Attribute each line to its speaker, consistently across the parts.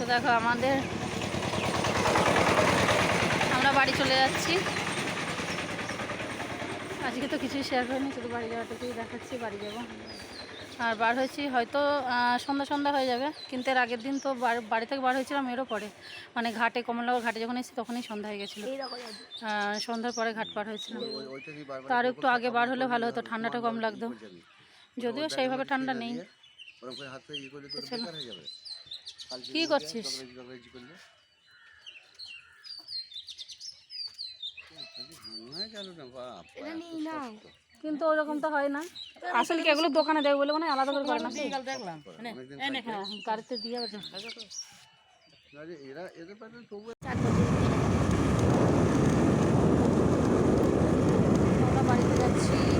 Speaker 1: তো দেখো আমাদের আমরা বাড়ি চলে যাচ্ছি। আজকে তো কিছুই শেয়ার করিনি শুধু বাড়ি যাওয়াটাকেই দেখাচ্ছি বাড়ি যাব। আর বার হয়েছি হয়তো সন্ধ্যা সন্ধ্যা হয়ে যাবে কিন্তু এর আগের দিন তো বাড়ি- থেকে বার হয়েছিলাম এরও পরে। মানে ঘাটে কমলনগর ঘাটে যখন এসেছি তখনই সন্ধ্যা হয়ে গেছিল। সন্ধ্যার পরে ঘাট পার হয়েছিলাম তো আর একটু আগে বার হলে ভালো হতো ঠান্ডাটা কম লাগতো। যদিও সেইভাবে ঠান্ডা নেই। কি করছিস? কিন্তু ওরকম তো হয় না। আসলে কি এগুলো দোকানে দেয় বলে মানে আলাদা করে করে না
Speaker 2: অনেকদিন
Speaker 1: হ্যাঁ গাড়িতে দিয়ে
Speaker 2: এরা এদের
Speaker 1: বাড়িতে যাচ্ছি।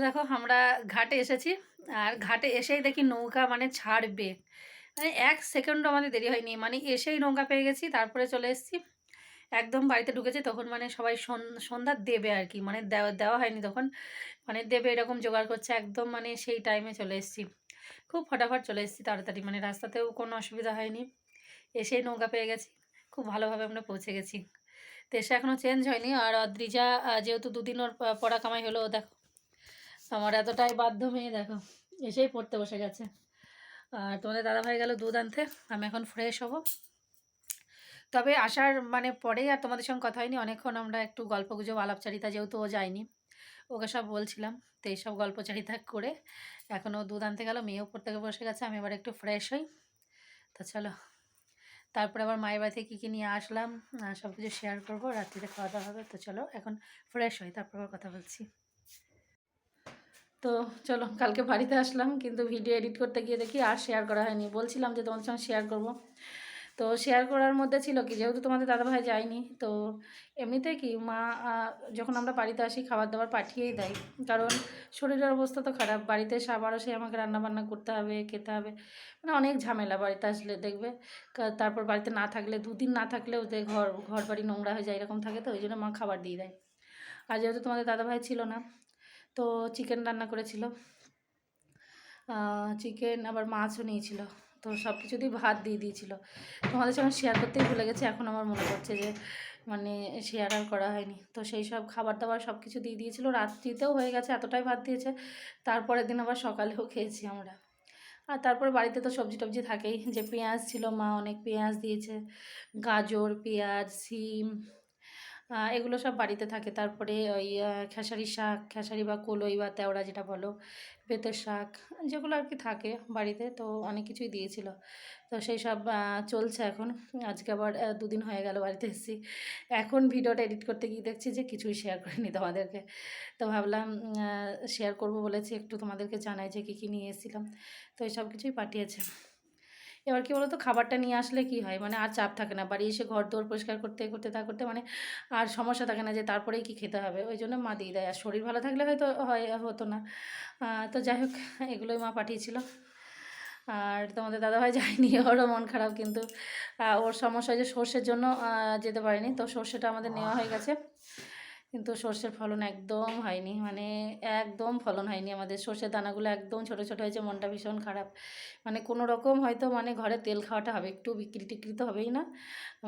Speaker 1: দেখো আমরা ঘাটে এসেছি, আর ঘাটে এসেই দেখি নৌকা মানে ছাড়বে। মানে এক সেকেন্ডও আমাদের দেরি হয়নি মানে এসেই নৌকা পেয়ে গেছি, তারপরে চলে এসেছি। একদম বাড়িতে ঢুকেছি, তখন মানে সবাই সন- সন্ধ্যা দেবে আর কি মানে দেওয়া দেওয়া হয়নি তখন। মানে দেবে এরকম জোগাড় করছে, একদম মানে সেই টাইমে চলে এসেছি। খুব ফটাফট চলে এসেছি তাড়াতাড়ি মানে রাস্তাতেও কোনো অসুবিধা হয়নি। এসেই নৌকা পেয়ে গেছি, খুব ভালোভাবে আমরা পৌঁছে গেছি। তো এসে এখনও চেঞ্জ হয়নি, আর অদ্রিজা যেহেতু দুদিন ওর পড়া কামাই হলো, দেখো। আমার এতটাই বাধ্য মেয়ে, দেখো। এসেই পড়তে বসে গেছে। আর তোমাদের দাদা ভাই গেল দুধ আনতে, আমি এখন ফ্রেশ হব। তবে আসার মানে পরেই আর তোমাদের সঙ্গে কথা হয়নি। অনেকক্ষণ আমরা একটু গল্প গুজব আলাপচারিতা যেহেতু ও যায়নি, ওকে সব বলছিলাম। তো এইসব গল্পচারিতা করে এখন ও দুধ আনতে গেল, মেয়েও পড়তে বসে গেছে, আমি এবার একটু ফ্রেশ হই। তো চলো। তারপরে আবার মায়ের বাড়িতে কী কী নিয়ে আসলাম সব কিছু শেয়ার করব, রাত্রিতে খাওয়া দাওয়া হবে, তো চলো এখন ফ্রেশ হই, তারপর আবার কথা বলছি। তো চলো, কালকে বাড়িতে আসলাম, কিন্তু ভিডিও এডিট করতে গিয়ে দেখি আর শেয়ার করা হয়নি। বলছিলাম যে তোমাদের সঙ্গে শেয়ার করব। তো শেয়ার করার মধ্যে ছিল কি, যেহেতু তোমাদের দাদাভাই যায়নি, তো এমনিতে কি মা যখন আমরা বাড়িতে আসি খাবার দাবার পাঠিয়েই দেয়। কারণ শরীরের অবস্থা তো খারাপ, বাড়িতে আবারও সে আমাকে রান্নাবান্না করতে হবে, খেতে হবে মানে অনেক ঝামেলা বাড়িতে আসলে দেখবে। তারপর বাড়িতে না থাকলে, দুদিন না থাকলেও যে ঘর ঘর বাড়ি নোংরা হয়ে যায়, এরকম থাকে তো, ওই জন্য মা খাবার দিয়ে দেয়। আর যেহেতু তোমাদের দাদাভাই ছিল না তো চিকেন রান্না করেছিল। চিকেন আবার মাছও নিয়েছিল। তো সব কিছু দিয়ে ভাত দিয়ে দিয়েছিল। তোমাদের সঙ্গে শেয়ার করতেই ভুলে গেছি, এখন আমার মনে পড়ছে যে মানে শেয়ার আর করা হয়নি। তো সেই সব খাবার দাবার সব কিছু দিয়ে দিয়েছিল। রাত্রিতেও হয়ে গেছে, এতটাই ভাত দিয়েছে। তারপরের দিন আবার সকালেও খেয়েছি আমরা। আর তারপরে বাড়িতে তো সবজি টবজি থাকেই। যে পেঁয়াজ ছিল, মা অনেক পেঁয়াজ দিয়েছে। গাজর, পেঁয়াজ, সিম এগুলো সব বাড়িতে থাকে। তারপরে ওই খেসারি শাক, খেসারি বা কলই বা তেওড়া যেটা বলো, বেতের শাক, যেগুলো আর কি থাকে বাড়িতে, তো অনেক কিছুই দিয়েছিল। তো সেই সব চলছে এখন। আজকে আবার দুদিন হয়ে গেল বাড়িতে এসেছি। এখন ভিডিওটা এডিট করতে গিয়ে দেখছি যে কিছুই শেয়ার করিনি তোমাদেরকে। তো ভাবলাম শেয়ার করব বলেছি, একটু তোমাদেরকে জানাই যে কী কী নিয়ে এসেছিলাম। তো এই সব কিছুই পাঠিয়েছে। এবার কি বলতো, খাবারটা নিয়ে আসলে কি হয়? মানে আর চাপ থাকে না। বাড়ি এসে ঘর দোর পরিষ্কার করতে করতে, তা করতে মানে আর সমস্যা থাকে না যে তারপরেই কি খেতে হবে। ওই জন্য মা দিয়ে দেয়। আর শরীর ভালো থাকলে হয়তো, হয়, হতো না। তো যাই হোক, এগুলোই মা পাঠিয়েছিল। আর তোমাদের দাদাভাই যায়নি, ওরও মন খারাপ কিন্তু। ওর সমস্যা যে সর্ষের জন্য যেতে পারেনি। তো সর্ষেটা আমাদের নেওয়া হয়ে গেছে। কিন্তু সর্ষের ফলন একদম হয়নি। মানে একদম ফলন হয়নি আমাদের। সর্ষের দানাগুলো একদম ছোট ছোট হয়েছে, মনটা ভীষণ খারাপ। মানে কোনো রকম হয়তো মানে ঘরে তেল খাওয়াটা হবে, একটু বিক্রি টিক্রি তো হবেই না।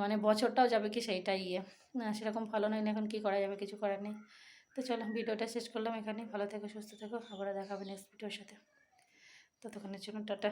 Speaker 1: মানে বছরটাও যাবে কি সেইটাই ইয়ে। না, সেরকম ফলন হয়নি, এখন কি করা যাবে, কিছু করার নেই। তো চলো, ভিডিওটা শেষ করলাম এখানে ভালো থেকো, সুস্থ থেকো। আবার দেখাবে নেক্সট ভিডিওর সাথে। ততক্ষণের জন্য টাটা।